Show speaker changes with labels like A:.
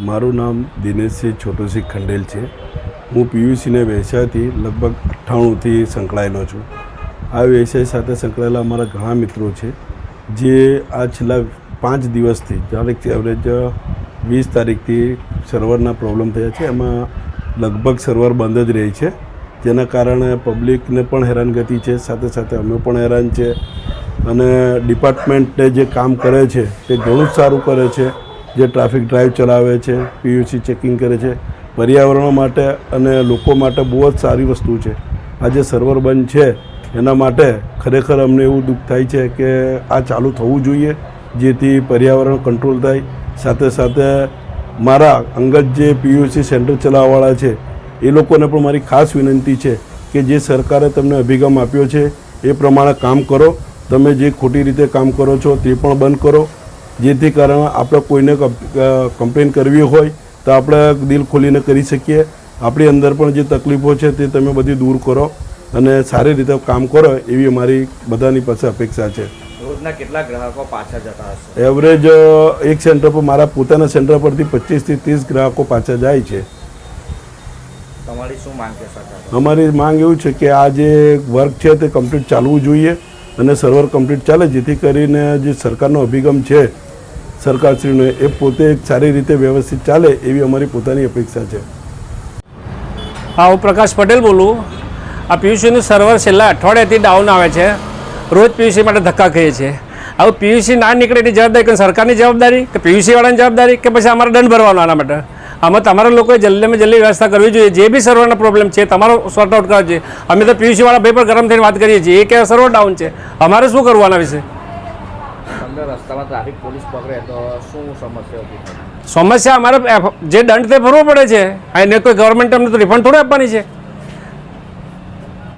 A: મારું નામ દિનેશસિંહ છોટુસિંહ ખંડેલ છે. હું પીયુસીને વ્યવસાયથી લગભગ અઠ્ઠાણુંથી સંકળાયેલો છું. આ વ્યવસાય સાથે સંકળાયેલા મારા ઘણા મિત્રો છે, જે આ છેલ્લા પાંચ દિવસથી જ્યારે એવરેજ વીસ તારીખથી સર્વરના પ્રોબ્લેમ થયા છે. એમાં લગભગ સર્વર બંધ જ રહે છે. જેના કારણે પબ્લિકને પણ હેરાનગતિ છે, સાથે સાથે અમે પણ હેરાન છે. અને ડિપાર્ટમેન્ટે જે કામ કરે છે, તે ઘણું જ સારું કરે છે. જે ટ્રાફિક ડ્રાઈવ ચલાવે છે, પીયુસી ચેકિંગ કરે છે, પર્યાવરણ માટે અને લોકો માટે બહુ જ સારી વસ્તુ છે. આ જે સર્વર બંધ છે, એના માટે ખરેખર અમને એવું દુઃખ થાય છે કે આ ચાલુ થવું જોઈએ, જેથી પર્યાવરણ કંટ્રોલ થાય. સાથે સાથે મારા અંગત જે પીયુસી સેન્ટર ચલાવવાવાળા છે, એ લોકોને પણ મારી ખાસ વિનંતી છે કે જે સરકારે તમને અભિગમ આપ્યો છે, એ પ્રમાણે કામ કરો. તમે જે ખોટી રીતે કામ કરો છો, તે પણ બંધ કરો. જેથી કારણે આપણે કોઈને કમ્પ્લેન કરવી હોય તો આપણે દિલ ખોલીને કરી શકીએ. આપણી અંદર પણ જે તકલીફો છે તે તમે બધી દૂર કરો અને સારી રીતે કામ કરો એવી અમારી બધાની પાસે અપેક્ષા છે.
B: રોજના કેટલા ગ્રાહકો પાછા જતા હશે?
A: એવરેજ એક સેન્ટર પર મારા પોતાના સેન્ટર પરથી પચીસથી ત્રીસ ગ્રાહકો પાછા જાય છે.
B: તમારી શું માંગ છે
A: અમારી માંગ એવું છે કે આ જે વર્ક છે તે કમ્પ્લીટ ચાલવું જોઈએ અને સર્વર કમ્પ્લીટ ચાલે જેથી કરીને જે સરકારનો અભિગમ છે સરકારશ્રીનો એ પોતે સારી રીતે વ્યવસ્થિત ચાલે એવી અમારી પોતાની અપેક્ષા છે.
C: હા, હું પ્રકાશ પટેલ બોલું. આ પીયુસીનું સર્વર છેલ્લા અઠવાડિયાથી ડાઉન આવે છે. રોજ પીયુસી માટે ધક્કા ખાઈએ છીએ. હવે પીયુસી ના નીકળે એની જવાબદારી કે સરકારની જવાબદારી કે પીયુસીવાળાની જવાબદારી કે પછી અમારે દંડ ભરવાનો આના માટે? આમાં તમારા લોકોએ જલ્દીમાં જલ્દી વ્યવસ્થા કરવી જોઈએ. જે બી સર્વરનો પ્રોબ્લેમ છે, તમારો સોર્ટ આઉટ કરવા જોઈએ. અમે તો પીયુસીવાળા ભાઈ પર ગરમ થઈને વાત કરીએ છીએ. એ કે સર્વર ડાઉન છે. અમારે શું કરવાના વિશે?
B: સમસ્યા
C: અમારે જે દંડ તે ભરવો પડે છે એને કોઈ ગવર્મેન્ટ અમને તો રિફંડ થોડું આપવાની છે.